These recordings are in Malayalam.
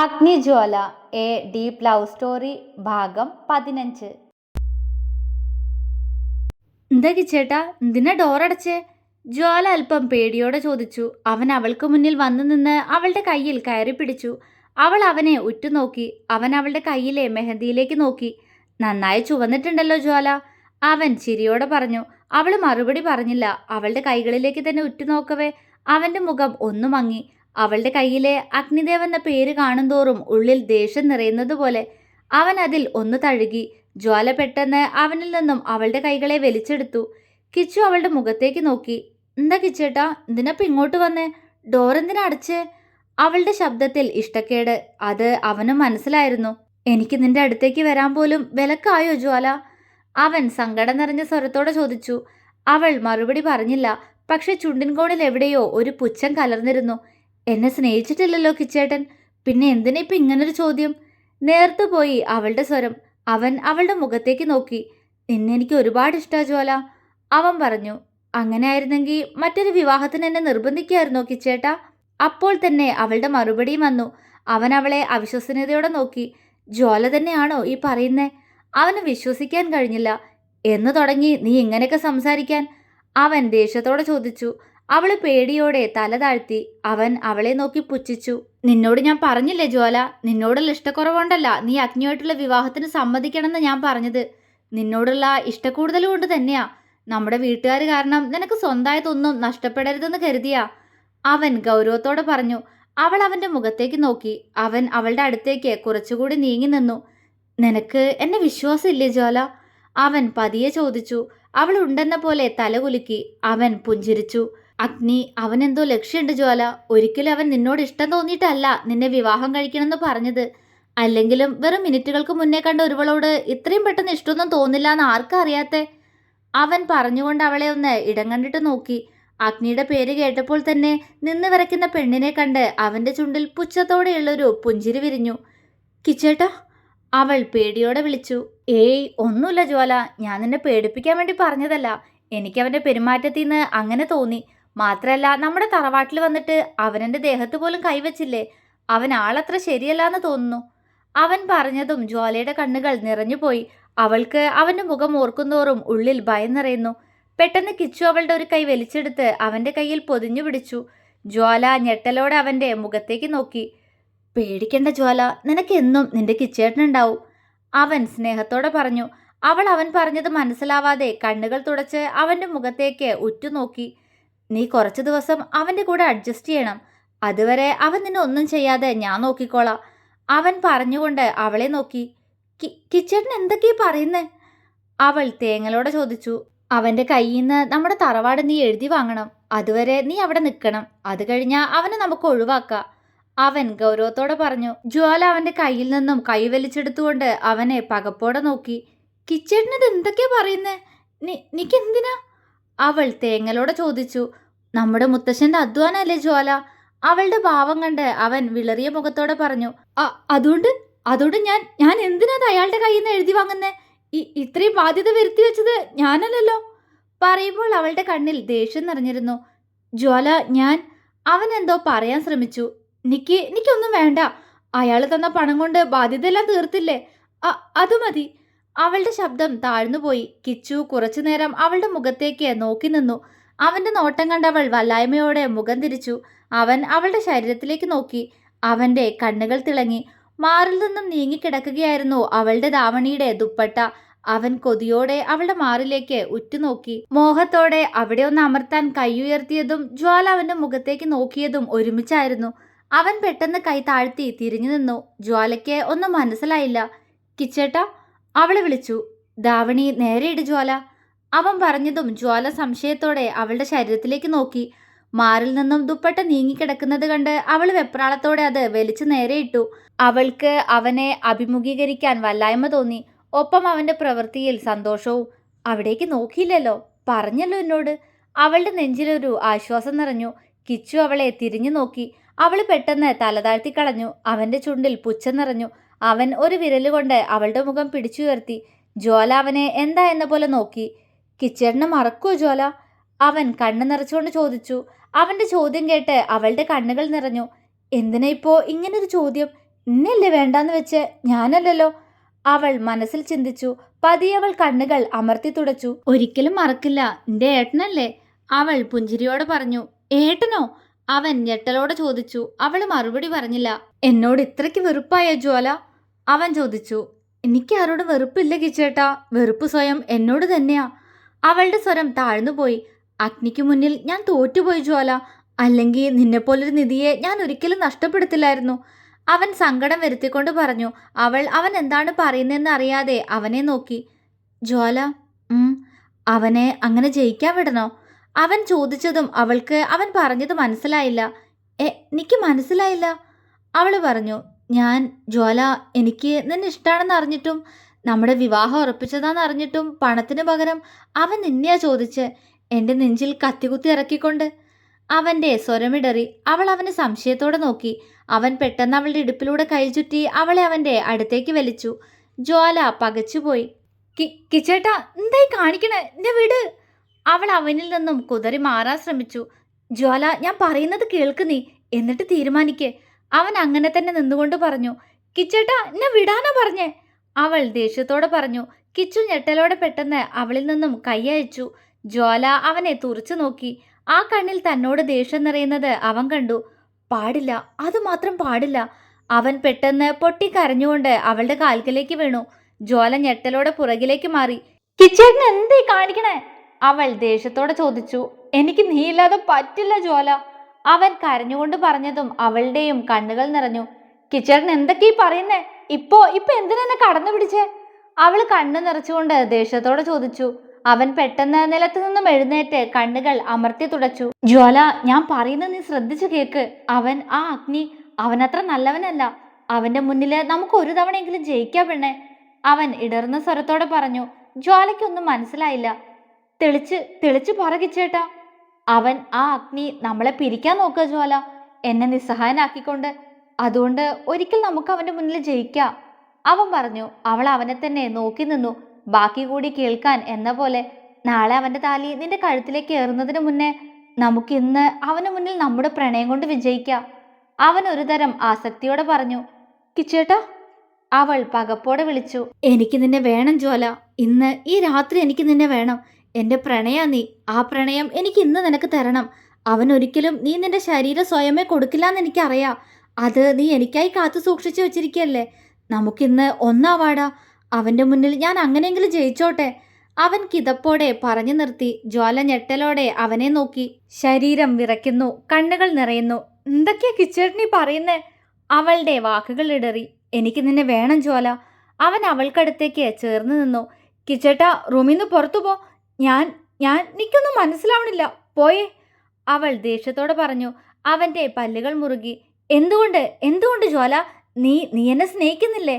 Agnijwala a. Deep love story ഭാഗം പതിനഞ്ച്. എന്താ ചേട്ടാ എന്തിനാ ഡോറടച്ചേ ജ്വാല അല്പം പേടിയോടെ ചോദിച്ചു. അവൻ അവൾക്ക് മുന്നിൽ വന്നു നിന്ന് അവളുടെ കയ്യിൽ കയറി പിടിച്ചു. അവൾ അവനെ ഉറ്റുനോക്കി. അവൻ അവളുടെ കയ്യിലെ മെഹന്തിയിലേക്ക് നോക്കി. നന്നായി ചുവന്നിട്ടുണ്ടല്ലോ ജ്വാല. അവൻ ചിരിയോടെ പറഞ്ഞു. അവൾ മറുപടി പറഞ്ഞില്ല. അവളുടെ കൈകളിലേക്ക് തന്നെ ഉറ്റുനോക്കവേ. അവന്റെ മുഖം ഒന്നു മങ്ങി അവളുടെ കയ്യിലെ അഗ്നിദേവ് എന്ന പേര് കാണുന്തോറും ഉള്ളിൽ ദേഷ്യം നിറയുന്നത് പോലെ അവൻ അതിൽ ഒന്ന് തഴുകി ജ്വാല പെട്ടെന്ന് അവനിൽ നിന്നും അവളുടെ കൈകളെ വലിച്ചെടുത്തു. കിച്ചു അവളുടെ മുഖത്തേക്ക് നോക്കി. എന്താ കിച്ചേട്ടാ എന്തിനപ്പം ഇങ്ങോട്ട് വന്നേ? ഡോർ എന്തിനാ അടച്ചേ? അവളുടെ ശബ്ദത്തിൽ ഇഷ്ടക്കേട്. അത് അവനും മനസ്സിലായിരുന്നു. എനിക്ക് നിന്റെ അടുത്തേക്ക് വരാൻ പോലും വിലക്കായോ ജ്വാല? അവൻ സങ്കടം നിറഞ്ഞ സ്വരത്തോടെ ചോദിച്ചു. അവൾ മറുപടി പറഞ്ഞില്ല. പക്ഷെ ചുണ്ടിൻകോണിൽ എവിടെയോ ഒരു പുച്ഛം കലർന്നിരുന്നു. എന്നെ സ്നേഹിച്ചിട്ടില്ലല്ലോ കിച്ചേട്ടൻ. പിന്നെ എന്തിനാ ഇപ്പം ഇങ്ങനൊരു ചോദ്യം? നേർത്തു പോയി അവളുടെ സ്വരം അവൻ അവളുടെ മുഖത്തേക്ക് നോക്കി. നിന്നെ എനിക്ക് ഒരുപാട് ഇഷ്ടാ ജ്വാല അവൻ പറഞ്ഞു. അങ്ങനെ ആയിരുന്നെങ്കിൽ മറ്റൊരു വിവാഹത്തിന് എന്നെ നിർബന്ധിക്കായിരുന്നോ കിച്ചേട്ടാ? അപ്പോൾ തന്നെ അവളുടെ മറുപടിയും വന്നു. അവൻ അവളെ അവിശ്വസനീയതയോടെ നോക്കി. ജ്വാല തന്നെയാണോ ഈ പറയുന്നേ? അവന് വിശ്വസിക്കാൻ കഴിഞ്ഞില്ല. എന്ന് തുടങ്ങി നീ ഇങ്ങനെയൊക്കെ സംസാരിക്കാൻ? അവൻ ദേഷ്യത്തോടെ ചോദിച്ചു. അവൾ പേടിയോടെ തല താഴ്ത്തി അവൻ അവളെ നോക്കി പുച്ഛിച്ചു. നിന്നോട് ഞാൻ പറഞ്ഞില്ലേ ജ്വാല? നിന്നോടുള്ള ഇഷ്ടക്കുറവുണ്ടല്ല. നീ അഗ്നിയായിട്ടുള്ള വിവാഹത്തിന് സമ്മതിക്കണമെന്ന് ഞാൻ പറഞ്ഞത്. നിന്നോടുള്ള ഇഷ്ടക്കൂടുതൽ കൊണ്ട് തന്നെയാ. നമ്മുടെ വീട്ടുകാർ കാരണം നിനക്ക് സ്വന്തമായതൊന്നും നഷ്ടപ്പെടരുതെന്ന് കരുതിയാ. അവൻ ഗൗരവത്തോടെ പറഞ്ഞു. അവൾ അവന്റെ മുഖത്തേക്ക് നോക്കി. അവൻ അവളുടെ അടുത്തേക്ക് കുറച്ചുകൂടി നീങ്ങി നിന്നു. നിനക്ക് എന്നെ വിശ്വാസമില്ലേ ജ്വാല? അവൻ പതിയെ ചോദിച്ചു. അവൾ ഉണ്ടെന്ന പോലെ തലകുലുക്കി അവൻ പുഞ്ചിരിച്ചു. അഗ്നി അവനെന്തോ ലക്ഷ്യമുണ്ട് ജ്വാല. ഒരിക്കലും അവൻ നിന്നോട് ഇഷ്ടം തോന്നിയിട്ടല്ല നിന്നെ വിവാഹം കഴിക്കണമെന്ന് പറഞ്ഞത്. അല്ലെങ്കിലും വെറും മിനിറ്റുകൾക്ക് മുന്നേ കണ്ട ഒരുവളോട് ഇത്രയും പെട്ടെന്ന് ഇഷ്ടമൊന്നും തോന്നില്ല എന്ന് ആർക്കും അറിയാത്തെ? അവൻ പറഞ്ഞുകൊണ്ട് അവളെ ഒന്ന് ഇടം കണ്ടിട്ട് നോക്കി. അഗ്നിയുടെ പേര് കേട്ടപ്പോൾ തന്നെ നിന്ന് വരയ്ക്കുന്ന പെണ്ണിനെ കണ്ട് അവന്റെ ചുണ്ടിൽ പുച്ഛത്തോടെയുള്ളൊരു പുഞ്ചിരി വിരിഞ്ഞു. കിച്ചേട്ടാ അവൾ പേടിയോടെ വിളിച്ചു. ഏയ് ഒന്നുമില്ല ജ്വാല. ഞാൻ നിന്നെ പേടിപ്പിക്കാൻ വേണ്ടി പറഞ്ഞതല്ല. എനിക്ക് അവന്റെ പെരുമാറ്റത്തിൽ നിന്ന് അങ്ങനെ തോന്നി. മാത്രല്ല നമ്മുടെ തറവാട്ടിൽ വന്നിട്ട് അവനെന്റെ ദേഹത്ത് പോലും കൈവച്ചില്ലേ? അവൻ ആളത്ര ശരിയല്ലാന്ന് തോന്നുന്നു. അവൻ പറഞ്ഞതും ജ്വാലയുടെ കണ്ണുകൾ നിറഞ്ഞുപോയി. അവൾക്ക് അവന്റെ മുഖം ഓർക്കുന്തോറും ഉള്ളിൽ ഭയം നിറയുന്നു. പെട്ടെന്ന് കിച്ചു അവളുടെ ഒരു കൈ വലിച്ചെടുത്ത് അവന്റെ കയ്യിൽ പൊതിഞ്ഞു പിടിച്ചു. ജ്വാല ഞെട്ടലോടെ അവന്റെ മുഖത്തേക്ക് നോക്കി. പേടിക്കേണ്ട ജ്വാല നിനക്ക് എന്നും നിന്റെ കിച്ചേട്ടനുണ്ടാവും. അവൻ സ്നേഹത്തോടെ പറഞ്ഞു. അവൾ അവൻ പറഞ്ഞത് മനസ്സിലാവാതെ കണ്ണുകൾ തുടച്ച് അവന്റെ മുഖത്തേക്ക് ഉറ്റുനോക്കി. നീ കുറച്ച് ദിവസം അവന്റെ കൂടെ അഡ്ജസ്റ്റ് ചെയ്യണം. അതുവരെ അവൻ നിന്നെ ഒന്നും ചെയ്യാതെ ഞാൻ നോക്കിക്കോളാം. അവൻ പറഞ്ഞുകൊണ്ട് അവളെ നോക്കി. കിച്ചേട്ടൻ എന്തൊക്കെയാ പറയുന്നേ? അവൾ തേങ്ങലോടെ ചോദിച്ചു. അവന്റെ കയ്യിൽ നിന്ന് നമ്മുടെ തറവാട് നീ എഴുതി വാങ്ങണം. അതുവരെ നീ അവിടെ നിൽക്കണം. അത് കഴിഞ്ഞാൽ അവനെ നമുക്ക് ഒഴിവാക്കാം. അവൻ ഗൗരവത്തോടെ പറഞ്ഞു. ജ്വാല അവന്റെ കയ്യിൽ നിന്നും കൈ വലിച്ചെടുത്തുകൊണ്ട് അവനെ പകപ്പോടെ നോക്കി. കിച്ചേട്ടനത് എന്തൊക്കെയാ പറയുന്നേ? നീ എന്തിനാ? അവൾ തേങ്ങലോടെ ചോദിച്ചു നമ്മുടെ മുത്തശ്ശന്റെ അധ്വാനല്ലേ ജ്വാല? അവളുടെ ഭാവം കണ്ട് അവൻ വിളറിയ മുഖത്തോടെ പറഞ്ഞു അതുകൊണ്ട് അതുകൊണ്ട് ഞാൻ ഞാൻ എന്തിനാ അയാളുടെ കയ്യിൽ നിന്ന് എഴുതി വാങ്ങുന്നേ? ഇത്രയും ബാധ്യത വരുത്തി വെച്ചത് ഞാനല്ലല്ലോ? പറയുമ്പോൾ അവളുടെ കണ്ണിൽ ദേഷ്യം നിറഞ്ഞിരുന്നു. ജ്വാല ഞാൻ അവൻ എന്തോ പറയാൻ ശ്രമിച്ചു. നിക്ക് എനിക്കൊന്നും വേണ്ട. അയാൾ തന്ന പണം കൊണ്ട് ബാധ്യതയെല്ലാം തീർത്തില്ലേ? അത് മതി. അവളുടെ ശബ്ദം താഴ്ന്നുപോയി. കിച്ചു കുറച്ചു നേരം അവളുടെ മുഖത്തേക്ക് നോക്കി നിന്നു. അവന്റെ നോട്ടം കണ്ടവൾ വല്ലായ്മയോടെ മുഖം തിരിച്ചു. അവൻ അവളുടെ ശരീരത്തിലേക്ക് നോക്കി. അവന്റെ കണ്ണുകൾ തിളങ്ങി. മാറിൽ നിന്നും നീങ്ങിക്കിടക്കുകയായിരുന്നു അവളുടെ ദാവണിയുടെ ദുപ്പട്ട. അവൻ കൊതിയോടെ അവളുടെ മാറിലേക്ക് ഉറ്റുനോക്കി. മോഹത്തോടെ അവിടെ ഒന്ന് അമർത്താൻ കൈയുയർത്തിയതും ജ്വാല അവന്റെ മുഖത്തേക്ക് നോക്കിയതും ഒരുമിച്ചായിരുന്നു. അവൻ പെട്ടെന്ന് കൈ താഴ്ത്തി തിരിഞ്ഞു നിന്നു. ജ്വാലയ്ക്ക് ഒന്നും മനസ്സിലായില്ല. കിച്ചേട്ട അവളെ വിളിച്ചു ദാവണി നേരെയിട് ജ്വാല. അവൻ പറഞ്ഞതും ജ്വാല സംശയത്തോടെ അവളുടെ ശരീരത്തിലേക്ക് നോക്കി. മാറിൽ നിന്നും ദുപ്പട്ട നീങ്ങിക്കിടക്കുന്നത് കണ്ട് അവൾ വെപ്രാളത്തോടെ അത് വലിച്ചു നേരെയിട്ടു അവൾക്ക് അവനെ അഭിമുഖീകരിക്കാൻ വല്ലായ്മ തോന്നി. ഒപ്പം അവന്റെ പ്രവൃത്തിയിൽ സന്തോഷവും അവിടേക്ക് നോക്കിയില്ലല്ലോ പറഞ്ഞല്ലോ എന്നോട്. അവളുടെ നെഞ്ചിലൊരു ആശ്വാസം നിറഞ്ഞു. കിച്ചു അവളെ തിരിഞ്ഞു നോക്കി. അവൾ പെട്ടെന്ന് തലതാഴ്ത്തി കളഞ്ഞു. അവന്റെ ചുണ്ടിൽ പുച്ഛം നിറഞ്ഞു. അവൻ ഒരു വിരലുകൊണ്ട് അവളുടെ മുഖം പിടിച്ചുയർത്തി ജ്വാല അവനെ എന്താ എന്ന പോലെ നോക്കി. കിച്ചേട്ടനെ മറക്കുമോ ജ്വാല? അവൻ കണ്ണു നിറച്ചുകൊണ്ട് ചോദിച്ചു. അവന്റെ ചോദ്യം കേട്ട് അവളുടെ കണ്ണുകൾ നിറഞ്ഞു. എന്തിനാ ഇപ്പോൾ ഇങ്ങനൊരു ചോദ്യം? ഇന്നല്ലേ വേണ്ടാന്ന് വെച്ച്? ഞാനല്ലല്ലോ. അവൾ മനസ്സിൽ ചിന്തിച്ചു. പതിയെ അവൾ കണ്ണുകൾ അമർത്തി തുടച്ചു. ഒരിക്കലും മറക്കില്ല. എന്റെ ഏട്ടനല്ലേ? അവൾ പുഞ്ചിരിയോടെ പറഞ്ഞു. ഏട്ടനോ? അവൻ ഞെട്ടലോടെ ചോദിച്ചു. അവൾ മറുപടി പറഞ്ഞില്ല. എന്നോട് ഇത്രയ്ക്ക് വെറുപ്പായോ ജ്വാല? അവൻ ചോദിച്ചു എനിക്ക് ആരോട് വെറുപ്പില്ല കിച്ചേട്ടാ വെറുപ്പ് സ്വയം എന്നോട് തന്നെയാ. അവളുടെ സ്വരം താഴ്ന്നുപോയി അഗ്നിക്ക് മുന്നിൽ ഞാൻ തോറ്റുപോയി ജ്വാല. അല്ലെങ്കിൽ നിന്നെപ്പോലൊരു നിധിയെ ഞാൻ ഒരിക്കലും നഷ്ടപ്പെടുത്തില്ലായിരുന്നു. അവൻ സങ്കടം വരുത്തിക്കൊണ്ട് പറഞ്ഞു അവൾ അവൻ എന്താണ് പറയുന്നതെന്ന് അറിയാതെ അവനെ നോക്കി. ജ്വാല അവനെ അങ്ങനെ ജയിക്കാൻ വിടണോ? അവൻ ചോദിച്ചതും അവൾക്ക് അവൻ പറഞ്ഞത് മനസ്സിലായില്ല. എ എനിക്ക് മനസ്സിലായില്ല. അവൾ പറഞ്ഞു ഞാൻ ജ്വാല എനിക്ക് നിന്നെ ഇഷ്ടമാണെന്ന് അറിഞ്ഞിട്ടും നമ്മുടെ വിവാഹം ഉറപ്പിച്ചതാണെന്ന് അറിഞ്ഞിട്ടും പണത്തിന് പകരം അവൻ നിന്നെയാ ചോദിച്ച്. എന്റെ നെഞ്ചിൽ കത്തികുത്തി ഇറക്കിക്കൊണ്ട് അവന്റെ സ്വരമിടറി അവൾ അവനെ സംശയത്തോടെ നോക്കി. അവൻ പെട്ടെന്ന് അവളുടെ ഇടുപ്പിലൂടെ കൈ ചുറ്റി അവളെ അവന്റെ അടുത്തേക്ക് വലിച്ചു. ജ്വാല പകച്ചുപോയി. "കി- കിച്ചേട്ടാ എന്തായി കാണിക്കണേ? എന്നെ വിട്. അവൾ അവനിൽ നിന്നും കുതറി മാറാൻ ശ്രമിച്ചു. ജ്വാല ഞാൻ പറയുന്നത് കേൾക്ക് നീ. എന്നിട്ട് തീരുമാനിക്ക്. അവൻ അങ്ങനെ തന്നെ നിന്നുകൊണ്ട് പറഞ്ഞു കിച്ചേട്ടാ എന്നെ വിടാനാ പറഞ്ഞേ? അവൾ ദേഷ്യത്തോടെ പറഞ്ഞു കിച്ചു ഞെട്ടലോടെ പെട്ടെന്ന് അവളിൽ നിന്നും കൈയച്ചു ജ്വാല അവനെ തുറച്ചു നോക്കി. ആ കണ്ണിൽ തന്നോട് ദേഷ്യം നിറയുന്നത് അവൻ കണ്ടു. പാടില്ല അത് മാത്രം പാടില്ല. അവൻ പെട്ടെന്ന് പൊട്ടി കരഞ്ഞുകൊണ്ട് അവളുടെ കാൽക്കലേക്ക് വീണു. ജ്വാല ഞെട്ടലോടെ പുറകിലേക്ക് മാറി. കിച്ചേട്ടൻ എന്തേ കാണിക്കണേ? അവൾ ദേഷ്യത്തോടെ ചോദിച്ചു. എനിക്ക് നീ ഇല്ലാതെ പറ്റില്ല ജ്വാല. അവൻ കരഞ്ഞുകൊണ്ട് പറഞ്ഞതും അവളുടെയും കണ്ണുകൾ നിറഞ്ഞു. കിച്ചേട്ടൻ എന്തൊക്കെയാ പറയുന്നേ? ഇപ്പോ ഇപ്പൊ എന്തിനെന്നെ കടന്നു പിടിച്ചേ? അവൾ കണ്ണു നിറച്ചുകൊണ്ട് ദേഷ്യത്തോടെ ചോദിച്ചു. അവൻ പെട്ടെന്ന് നിലത്തു നിന്നും എഴുന്നേറ്റ് കണ്ണുകൾ അമർത്തി തുടച്ചു. ജ്വാല ഞാൻ പറയുന്നത് നീ ശ്രദ്ധിച്ചു കേക്ക്. അവൻ ആ അഗ്നി അവനത്ര നല്ലവനല്ല. അവന്റെ മുന്നിൽ നമുക്ക് ഒരു തവണയെങ്കിലും ജയിക്കാ പെണ്ണേ. അവൻ ഇടർന്ന സ്വരത്തോടെ പറഞ്ഞു. ജ്വാലയ്ക്കൊന്നും മനസ്സിലായില്ല. തെളിച്ച് തെളിച്ച് പറകിച്ചേട്ടാ അവൻ ആ അഗ്നി നമ്മളെ പിരിക്കാൻ നോക്കുക ജ്വാല. എന്നെ നിസ്സഹായനാക്കിക്കൊണ്ട്. അതുകൊണ്ട് ഒരിക്കൽ നമുക്ക് അവന്റെ മുന്നിൽ ജയിക്കാം. അവൻ പറഞ്ഞു അവൾ അവനെ തന്നെ നോക്കി നിന്നു. ബാക്കി കൂടി കേൾക്കാൻ എന്ന പോലെ നാളെ അവന്റെ താലി നിന്റെ കഴുത്തിലേക്ക് ഏറുന്നതിന് മുന്നേ നമുക്ക് ഇന്ന് അവന് മുന്നിൽ നമ്മുടെ പ്രണയം കൊണ്ട് വിജയിക്കാം. അവൻ ഒരു തരം ആസക്തിയോടെ പറഞ്ഞു കിച്ചേട്ടാ അവൾ പകപ്പോടെ വിളിച്ചു എനിക്ക് നിന്നെ വേണം ജ്വാല. ഇന്ന് ഈ രാത്രി എനിക്ക് നിന്നെ വേണം. എന്റെ പ്രണയാ നീ. ആ പ്രണയം എനിക്ക് ഇന്ന് നിനക്ക് തരണം. അവൻ ഒരിക്കലും നീ നിന്റെ ശരീരം സ്വയമേ കൊടുക്കില്ലെന്ന് എനിക്കറിയാം. അത് നീ എനിക്കായി കാത്തു സൂക്ഷിച്ചു വെച്ചിരിക്കല്ലേ നമുക്കിന്ന് ഒന്നാവാടാ. അവന്റെ മുന്നിൽ ഞാൻ അങ്ങനെയെങ്കിലും ജയിച്ചോട്ടെ. അവൻ കിതപ്പോടെ പറഞ്ഞു നിർത്തി. ജ്വാല ഞെട്ടലോടെ അവനെ നോക്കി. ശരീരം വിറയ്ക്കുന്നു കണ്ണുകൾ നിറയുന്നു. എന്തൊക്കെയാ കിച്ചേട്ടനി പറയുന്നേ? അവളുടെ വാക്കുകൾ ഇടറി. എനിക്ക് നിന്നെ വേണം ജ്വാല. അവൻ അവൾക്കടുത്തേക്ക് ചേർന്ന് നിന്നു. കിച്ചേട്ട റൂമിൽ നിന്ന് പുറത്തു പോ. ഞാൻ ഞാൻ എനിക്കൊന്നും മനസ്സിലാവണില്ല. പോയേ. അവൾ ദേഷ്യത്തോടെ പറഞ്ഞു അവന്റെ പല്ലുകൾ മുറുകി എന്തുകൊണ്ട് എന്തുകൊണ്ട് ജ്വാല? നീ നീ എന്നെ സ്നേഹിക്കുന്നില്ലേ?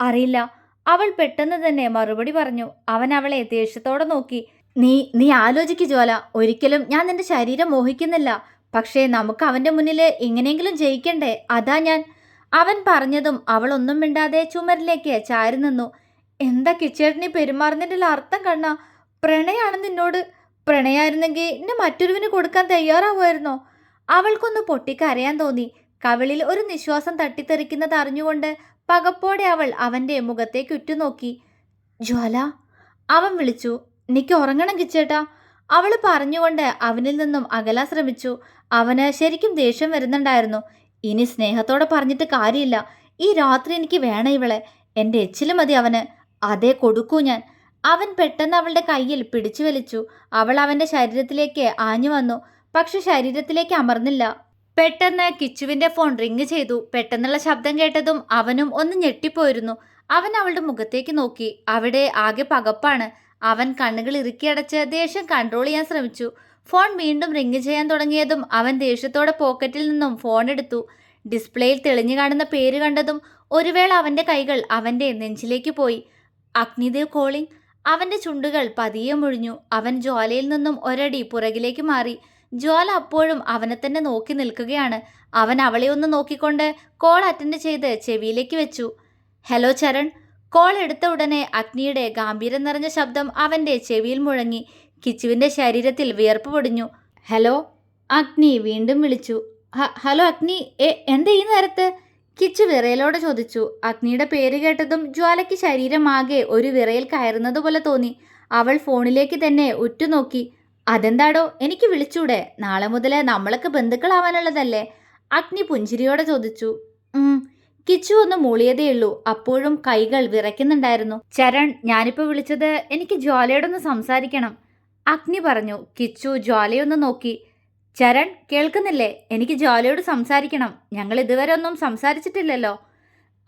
അറിയില്ല. അവൾ പെട്ടെന്ന് തന്നെ മറുപടി പറഞ്ഞു അവൻ അവളെ ദേഷ്യത്തോടെ നോക്കി. നീ നീ ആലോചിക്ക് ജ്വാല. ഒരിക്കലും ഞാൻ നിന്റെ ശരീരം മോഹിക്കുന്നില്ല. പക്ഷേ നമുക്ക് അവന്റെ മുന്നിൽ എങ്ങനെയെങ്കിലും ജയിക്കണ്ടേ? അതാ ഞാൻ. അവൻ പറഞ്ഞതും അവൾ ഒന്നും മിണ്ടാതെ ചുമരിലേക്ക് ചാരി നിന്നു എന്താ കിച്ചേട്ടനി പെരുമാറുന്നതിന്റെ അർത്ഥം കണ്ണ? പ്രണയാണ് നിന്നോട് പ്രണയായിരുന്നെങ്കിൽ എന്നെ മറ്റൊരുവിന് കൊടുക്കാൻ തയ്യാറാവുമായിരുന്നോ? അവൾക്കൊന്ന് പൊട്ടിക്കരയാൻ തോന്നി. കവിളിൽ ഒരു നിശ്വാസം തട്ടിത്തെറിക്കുന്നത് അറിഞ്ഞുകൊണ്ട് പകപ്പോടെ അവൾ അവന്റെ മുഖത്തേക്ക് ഉറ്റുനോക്കി ജ്വാല അവൻ വിളിച്ചു. എനിക്ക് ഉറങ്ങണം കിച്ചേട്ടാ അവൾ പറഞ്ഞുകൊണ്ട് അവനിൽ നിന്നും അകലാൻ ശ്രമിച്ചു. അവന് ശരിക്കും ദേഷ്യം വരുന്നുണ്ടായിരുന്നു. ഇനി സ്നേഹത്തോടെ പറഞ്ഞിട്ട് കാര്യമില്ല. ഈ രാത്രി എനിക്ക് വേണം ഇവളെ. എന്റെ എച്ചിലും മതി അവന്. അതേ കൊടുക്കൂ ഞാൻ. അവൻ പെട്ടെന്ന് അവളുടെ കയ്യിൽ പിടിച്ചു വലിച്ചു. അവൾ അവന്റെ ശരീരത്തിലേക്ക് ആഞ്ഞു വന്നു. പക്ഷെ ശരീരത്തിലേക്ക് അമർന്നില്ല. പെട്ടെന്ന് കിച്ചുവിന്റെ ഫോൺ റിങ് ചെയ്തു. പെട്ടെന്നുള്ള ശബ്ദം കേട്ടതും അവനും ഒന്ന് ഞെട്ടിപ്പോയിരുന്നു. അവൻ അവളുടെ മുഖത്തേക്ക് നോക്കി. അവിടെ ആകെ പകപ്പാണ്. അവൻ കണ്ണുകൾ ഇറുക്കിയടച്ച് ദേഷ്യം കൺട്രോൾ ചെയ്യാൻ ശ്രമിച്ചു. ഫോൺ വീണ്ടും റിങ് ചെയ്യാൻ തുടങ്ങിയതും അവൻ ദേഷ്യത്തോടെ പോക്കറ്റിൽ നിന്നും ഫോൺ എടുത്തു. ഡിസ്പ്ലേയിൽ തെളിഞ്ഞു കാണുന്ന പേര് കണ്ടതും ഒരുവേള അവന്റെ കൈകൾ അവന്റെ നെഞ്ചിലേക്ക് പോയി. അഗ്നിദേവ് കോളിംഗ് അവന്റെ ചുണ്ടുകൾ പതിയെ മുഴിഞ്ഞു. അവൻ ജ്വാലയിൽ നിന്നും ഒരടി പുറകിലേക്ക് മാറി. ജ്വാല അപ്പോഴും അവനെ തന്നെ നോക്കി നിൽക്കുകയാണ്. അവൻ അവളെ ഒന്ന് നോക്കിക്കൊണ്ട് കോൾ അറ്റൻഡ് ചെയ്ത് ചെവിയിലേക്ക് വെച്ചു. ഹലോ ചരൺ. കോൾ എടുത്ത ഉടനെ അഗ്നിയുടെ ഗാംഭീര്യം നിറഞ്ഞ ശബ്ദം അവന്റെ ചെവിയിൽ മുഴങ്ങി. കിച്ചുവിന്റെ ശരീരത്തിൽ വിയർപ്പ് പൊടിഞ്ഞു. ഹലോ? അഗ്നി വീണ്ടും വിളിച്ചു. "ഹ- ഹലോ അഗ്നി എന്താ ഈ നേരത്ത്? കിച്ചു വിറയലോടെ ചോദിച്ചു അഗ്നിയുടെ പേര് കേട്ടതും ജ്വാലയ്ക്ക് ശരീരമാകെ ഒരു വിറയിൽ കയറുന്നത് പോലെ തോന്നി. അവൾ ഫോണിലേക്ക് തന്നെ ഉറ്റുനോക്കി അതെന്താടോ എനിക്ക് വിളിച്ചൂടെ? നാളെ മുതൽ നമ്മളൊക്കെ ബന്ധുക്കളാവാനുള്ളതല്ലേ? അഗ്നി പുഞ്ചിരിയോടെ ചോദിച്ചു കിച്ചു ഒന്ന് മൂളിയതേയുള്ളൂ അപ്പോഴും കൈകൾ വിറയ്ക്കുന്നുണ്ടായിരുന്നു. ചരൺ ഞാനിപ്പോ വിളിച്ചത് എനിക്ക് ജ്വാലയോടൊന്ന് സംസാരിക്കണം. അഗ്നി പറഞ്ഞു കിച്ചു ജ്വാലയൊന്ന് നോക്കി. ചരൺ കേൾക്കുന്നില്ലേ? എനിക്ക് ജ്വാലയോട് സംസാരിക്കണം. ഞങ്ങൾ ഇതുവരെ ഒന്നും സംസാരിച്ചിട്ടില്ലല്ലോ.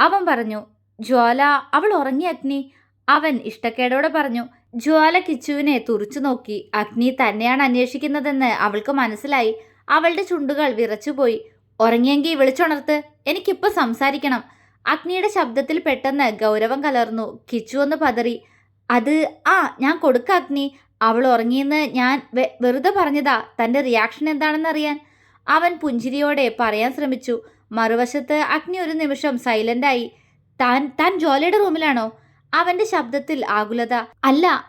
അവൻ പറഞ്ഞു ജ്വാല അവൾ ഉറങ്ങി അഗ്നി. അവൻ ഇഷ്ടക്കേടോടെ പറഞ്ഞു ജ്വാല കിച്ചുവിനെ തുറച്ചു നോക്കി. അഗ്നി തന്നെയാണ് അന്വേഷിക്കുന്നതെന്ന് അവൾക്ക് മനസ്സിലായി. അവളുടെ ചുണ്ടുകൾ വിറച്ചുപോയി. ഉറങ്ങിയെങ്കിൽ വിളിച്ചുണർത്ത്. എനിക്കിപ്പോൾ സംസാരിക്കണം. അഗ്നിയുടെ ശബ്ദത്തിൽ പെട്ടെന്ന് ഗൗരവം കലർന്നു. കിച്ചു ഒന്ന് പതറി അത് ആ ഞാൻ കൊടുക്ക അഗ്നി. അവൾ ഉറങ്ങിയെന്ന് ഞാൻ വെറുതെ പറഞ്ഞതാ. തന്റെ റിയാക്ഷൻ എന്താണെന്ന് അറിയാൻ അവൻ പുഞ്ചിരിയോടെ പറയാൻ ശ്രമിച്ചു. മറുവശത്ത് അഗ്നി ഒരു നിമിഷം സൈലന്റായി താൻ താൻ ജോലിയുടെ റൂമിലാണോ? അവന്റെ ശബ്ദത്തിൽ ആകുലത. അല്ല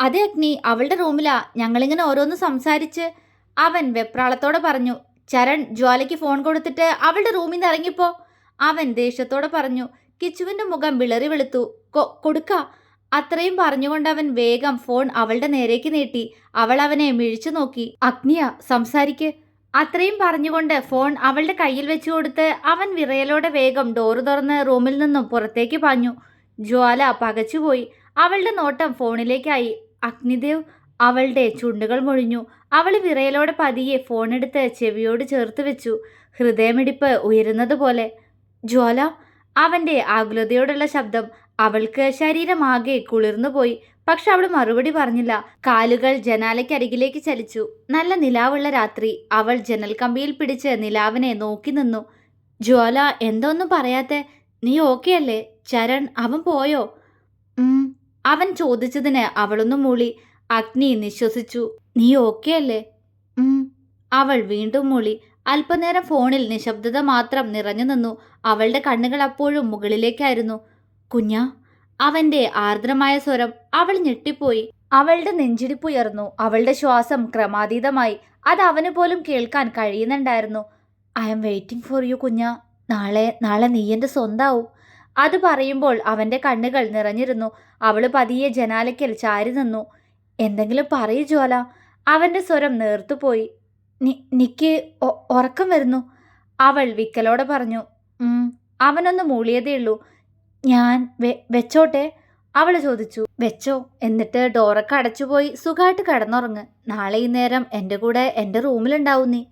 അതെ അഗ്നി അവളുടെ റൂമിലാ. ഞങ്ങളിങ്ങനെ ഓരോന്ന് സംസാരിച്ച് അവൻ വെപ്രാളത്തോടെ പറഞ്ഞു ചരൺ ജ്വാലയ്ക്ക് ഫോൺ കൊടുത്തിട്ട് അവളുടെ റൂമിൽ നിന്ന് ഇറങ്ങിപ്പോ. അവൻ ദേഷ്യത്തോടെ പറഞ്ഞു കിച്ചുവിന്റെ മുഖം വിളറി വെളുത്തു. "കൊ- കൊടുക്ക. അത്രയും പറഞ്ഞുകൊണ്ട് അവൻ വേഗം ഫോൺ അവളുടെ നേരേക്ക് നീട്ടി. അവൾ അവനെ മിഴിച്ചു നോക്കി. അഗ്നിയ സംസാരിക്ക്. അത്രയും പറഞ്ഞുകൊണ്ട് ഫോൺ അവളുടെ കയ്യിൽ വെച്ചു കൊടുത്ത് അവൻ വിറയലോടെ വേഗം ഡോറ് തുറന്ന് റൂമിൽ നിന്നും പുറത്തേക്ക് പാഞ്ഞു. ജ്വാല പകച്ചുപോയി അവളുടെ നോട്ടം ഫോണിലേക്കായി. അഗ്നിദേവ് അവളുടെ ചുണ്ടുകൾ മൊഴിഞ്ഞു. അവൾ വിറയലോടെ പതിയെ ഫോണെടുത്ത് ചെവിയോട് ചേർത്ത് വെച്ചു. ഹൃദയമിടിപ്പ് ഉയരുന്നത് പോലെ ജ്വാല അവന്റെ ആകുലതയോടുള്ള ശബ്ദം അവൾക്ക് ശരീരമാകെ കുളിർന്നുപോയി. പക്ഷെ അവൾ മറുപടി പറഞ്ഞില്ല. കാലുകൾ ജനാലയ്ക്കരികിലേക്ക് ചലിച്ചു. നല്ല നിലാവുള്ള രാത്രി അവൾ ജനൽ കമ്പിയിൽ പിടിച്ച് നിലാവിനെ നോക്കി നിന്നു. ജ്വാല എന്തൊന്നും പറയാത്തെ? നീ ഓക്കെ അല്ലേ? ചരൺ അവൻ പോയോ. അവൻ ചോദിച്ചതിന് അവളൊന്നും മൂളി. അഗ്നി നിശ്വസിച്ചു. നീ ഓക്കെ അല്ലേ? അവൾ വീണ്ടും മൂളി. അല്പനേരം ഫോണിൽ നിശബ്ദത മാത്രം നിറഞ്ഞു നിന്നു. അവളുടെ കണ്ണുകൾ അപ്പോഴും മുകളിലേക്കായിരുന്നു. കുഞ്ഞ അവന്റെ ആർദ്രമായ സ്വരം അവൾ ഞെട്ടിപ്പോയി. അവളുടെ നെഞ്ചിടിപ്പുയർന്നു. അവളുടെ ശ്വാസം ക്രമാതീതമായി. അത് അവന് പോലും കേൾക്കാൻ കഴിയുന്നുണ്ടായിരുന്നു. I am waiting for you കുഞ്ഞ. നാളെ നാളെ നീ എന്റെ സ്വന്താവും അത് പറയുമ്പോൾ അവന്റെ കണ്ണുകൾ നിറഞ്ഞിരുന്നു. അവൾ പതിയെ ജനാലയ്ക്കൽ ചാരി നിന്നു. എന്തെങ്കിലും പറയൂ ജ്വാല അവന്റെ സ്വരം നേർത്തുപോയി. നിക്ക് ഉറക്കം വരുന്നു. അവൾ വിക്കലോടെ പറഞ്ഞു അവനൊന്ന് മൂളിയതേയുള്ളൂ ഞാൻ വെച്ചോട്ടെ? അവൾ ചോദിച്ചു വെച്ചോ. എന്നിട്ട് ഡോറൊക്കെ അടച്ചുപോയി സുഖമായിട്ട് കിടന്നുറങ്ങ്. നാളെ ഈ നേരം എന്റെ കൂടെ എന്റെ റൂമിലുണ്ടാവും നീ.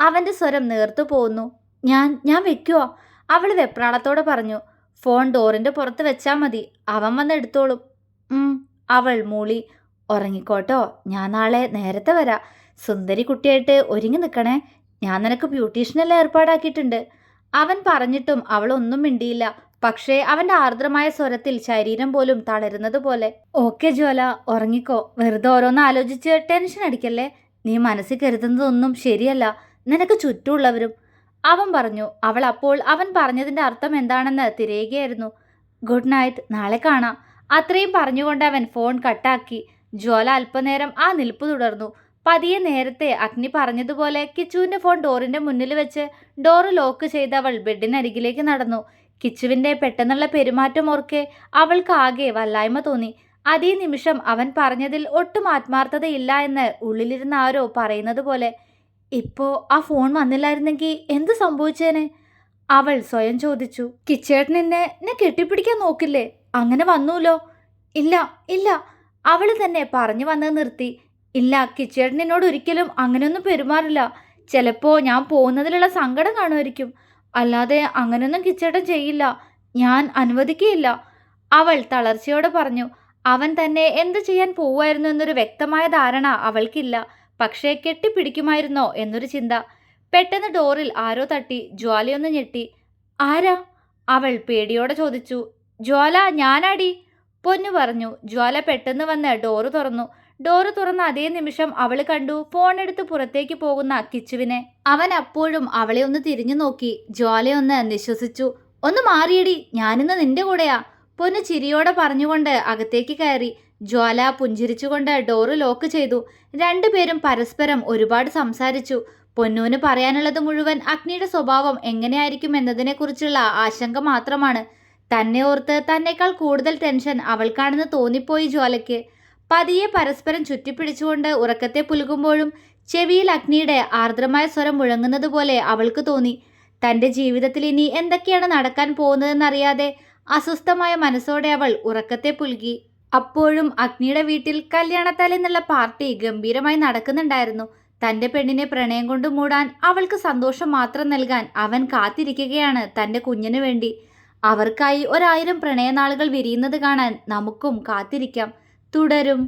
അവന്റെ സ്വരം നേർത്തു പോകുന്നു ഞാൻ ഞാൻ വെക്കുവോ? അവൾ വെപ്രാളത്തോടെ പറഞ്ഞു ഫോൺ ഡോറിന്റെ പുറത്ത് വെച്ചാൽ മതി. അവൻ വന്ന് എടുത്തോളും. അവൾ മൂളി ഉറങ്ങിക്കോട്ടോ. ഞാൻ നാളെ നേരത്തെ വരാം. സുന്ദരി കുട്ടിയായിട്ട് ഒരുങ്ങി നിൽക്കണേ ഞാൻ നിനക്ക് ബ്യൂട്ടീഷ്യനെല്ലാം ഏർപ്പാടാക്കിയിട്ടുണ്ട്? അവൻ പറഞ്ഞിട്ടും അവളൊന്നും മിണ്ടിയില്ല. പക്ഷേ അവന്റെ ആർദ്രമായ സ്വരത്തിൽ ശരീരം പോലും തളരുന്നത് പോലെ. ഓക്കെ ജ്വാല ഉറങ്ങിക്കോ. വെറുതെ ഓരോന്ന് ആലോചിച്ച് ടെൻഷൻ അടിക്കല്ലേ? നീ മനസ്സിൽ കരുതുന്നതൊന്നും ശരിയല്ല. നിനക്ക് ചുറ്റുമുള്ളവരും. അവൻ പറഞ്ഞു. അവൾ അപ്പോൾ അവൻ പറഞ്ഞതിന്റെ അർത്ഥം എന്താണെന്ന് തിരയുകയായിരുന്നു. Good night. നാളെ കാണാം. അത്രയും പറഞ്ഞുകൊണ്ട് അവൻ ഫോൺ കട്ടാക്കി. ജ്വാല അല്പനേരം ആ നിൽപ്പ് തുടർന്നു. പതിയെ നേരത്തെ അഗ്നി പറഞ്ഞതുപോലെ കിച്ചുവിന്റെ ഫോൺ ഡോറിന്റെ മുന്നിൽ വെച്ച് ഡോറ് ലോക്ക് ചെയ്ത് അവൾ ബെഡിനരികിലേക്ക് നടന്നു. കിച്ചുവിന്റെ പെട്ടെന്നുള്ള പെരുമാറ്റം ഓർക്കെ അവൾക്ക് ആകെ വല്ലായ്മ തോന്നി. അതേ നിമിഷം അവൻ പറഞ്ഞതിൽ ഒട്ടും ആത്മാർത്ഥതയില്ല എന്ന് ഉള്ളിലിരുന്ന ആരോ പറയുന്നത് പോലെ ഇപ്പോ ആ ഫോൺ വന്നില്ലായിരുന്നെങ്കിൽ എന്ത് സംഭവിച്ചേനെ? അവൾ സ്വയം ചോദിച്ചു. കിച്ചേട്ടൻ എന്നെ എന്നെ കെട്ടിപ്പിടിക്കാൻ നോക്കില്ലേ? അങ്ങനെ വന്നൂലോ? ഇല്ല ഇല്ല. അവൾ തന്നെ പറഞ്ഞു വന്നത് നിർത്തി. ഇല്ല കിച്ചേട്ടൻ എന്നോട് ഒരിക്കലും അങ്ങനെയൊന്നും പെരുമാറില്ല. ചിലപ്പോൾ ഞാൻ പോകുന്നതിലുള്ള സങ്കടം കാണുമായിരിക്കും. അല്ലാതെ അങ്ങനെയൊന്നും കിച്ചേട്ടൻ ചെയ്യില്ല. ഞാൻ അനുവദിക്കുകയില്ല. അവൾ തളർച്ചയോടെ പറഞ്ഞു അവൻ തന്നെ എന്ത് ചെയ്യാൻ പോവുമായിരുന്നു എന്നൊരു വ്യക്തമായ ധാരണ അവൾക്കില്ല. പക്ഷേ കെട്ടിപ്പിടിക്കുമായിരുന്നോ എന്നൊരു ചിന്ത. പെട്ടെന്ന് ഡോറിൽ ആരോ തട്ടി ജ്വാലയൊന്ന് ഞെട്ടി. ആരാ? അവൾ പേടിയോടെ ചോദിച്ചു. ജ്വാല ഞാനാടി. പൊന്നു പറഞ്ഞു. ജ്വാല പെട്ടെന്ന് വന്ന് ഡോറ് തുറന്നു. ഡോറ് തുറന്ന അതേ നിമിഷം അവൾ കണ്ടു ഫോണെടുത്ത് പുറത്തേക്ക് പോകുന്ന കിച്ചുവിനെ. അവൻ അപ്പോഴും അവളെ ഒന്ന് തിരിഞ്ഞു നോക്കി. ജ്വാലയൊന്ന് നിശ്വസിച്ചു. ഒന്ന് മാറിയടി ഞാനിന്ന് നിന്റെ കൂടെയാ. പൊന്നു ചിരിയോടെ പറഞ്ഞുകൊണ്ട് അകത്തേക്ക് കയറി. ജ്വാല പുഞ്ചിരിച്ചുകൊണ്ട് ഡോറ് ലോക്ക് ചെയ്തു. രണ്ടുപേരും പരസ്പരം ഒരുപാട് സംസാരിച്ചു. പൊന്നൂന് പറയാനുള്ളത് മുഴുവൻ അഗ്നിയുടെ സ്വഭാവം എങ്ങനെയായിരിക്കും എന്നതിനെക്കുറിച്ചുള്ള ആശങ്ക മാത്രമാണ്. തന്നെ ഓർത്ത് തന്നെക്കാൾ കൂടുതൽ ടെൻഷൻ അവൾക്കാണെന്ന് തോന്നിപ്പോയി ജ്വാലയ്ക്ക്. പതിയെ പരസ്പരം ചുറ്റിപ്പിടിച്ചുകൊണ്ട് ഉറക്കത്തെ പുലുകുമ്പോഴും ചെവിയിൽ അഗ്നിയുടെ ആർദ്രമായ സ്വരം മുഴങ്ങുന്നത് പോലെ അവൾക്ക് തോന്നി. തന്റെ ജീവിതത്തിൽ ഇനി എന്തൊക്കെയാണ് നടക്കാൻ പോകുന്നതെന്നറിയാതെ അസ്വസ്ഥമായ മനസ്സോടെ അവൾ ഉറക്കത്തെ പുൽകി അപ്പോഴും അഗ്നിയുടെ വീട്ടിൽ കല്യാണത്തലെന്നുള്ള പാർട്ടി ഗംഭീരമായി നടക്കുന്നുണ്ടായിരുന്നു. തന്റെ പെണ്ണിനെ പ്രണയം കൊണ്ട് മൂടാൻ അവൾക്ക് സന്തോഷം മാത്രം നൽകാൻ അവൻ കാത്തിരിക്കുകയാണ് തന്റെ കുഞ്ഞിനു വേണ്ടി. അവർക്കായി ഒരായിരം പ്രണയനാളുകൾ വിരിയുന്നത് കാണാൻ നമുക്കും കാത്തിരിക്കാം. തുടരും